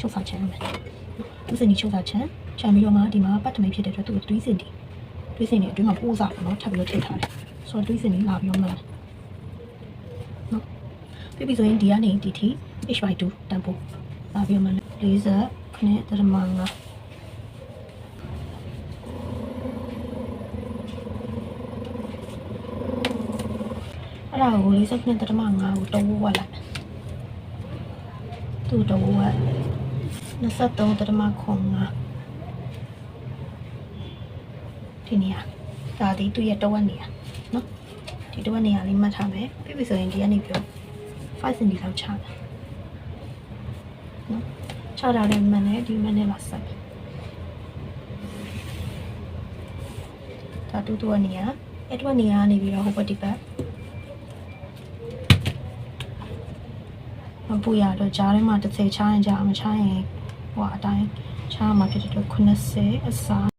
ချုပ်စာချမ်းမယ်သူစင်ဒီချုပ်စာချမ်းချမ်းပြီးတော့မှဒီမှာပတ်တမိတ်ဖြစ်တဲ့အတွက်သူ့တွေးစင်ဒီတွေးစင်ဒီအတွင်းမှာပိုးစားပေါ့နော်ထပ်ပြီးတော့ထည့်ထားတယ်ဆိုတော့တွေးစင်ဒီလာပြီးတော့မှန်နော်ပြပြီဆိုရင်ဒီကနေဒီထိ h/2 တန်ဖိုးလာပြီးတော့မှ40ခနဲ့တရမငါအဲ့ဒါကို40ခနဲ့တရမငါကိုတဝက်လိုက်သူ့တဝက် 23တရမခွန်ငါဒီနေရာဒါဒီသူ့ရဲ့တဝက်နေရာနော်ဒီတဝက်နေရာလေးမှတ်ထားမယ်ပြပြီဆိုရင်ဒီကနေပြော5 cm လောက်ချတယ်နော်ချတာလည်းမှန်တယ်ဒီမှန်နဲ့လာဆက်မယ်ဒါတူတူကနေရာအဲ့တူကနေရာကနေပြီးတော့ဟိုဘက်ဒီဘက်မပူရတော့ကြားထဲမှာတစ်စိချားရင်ကြားမချားရင် ဟိုအတိုင်းချားမှာဖြစ်တဲ့အတွက်80အစား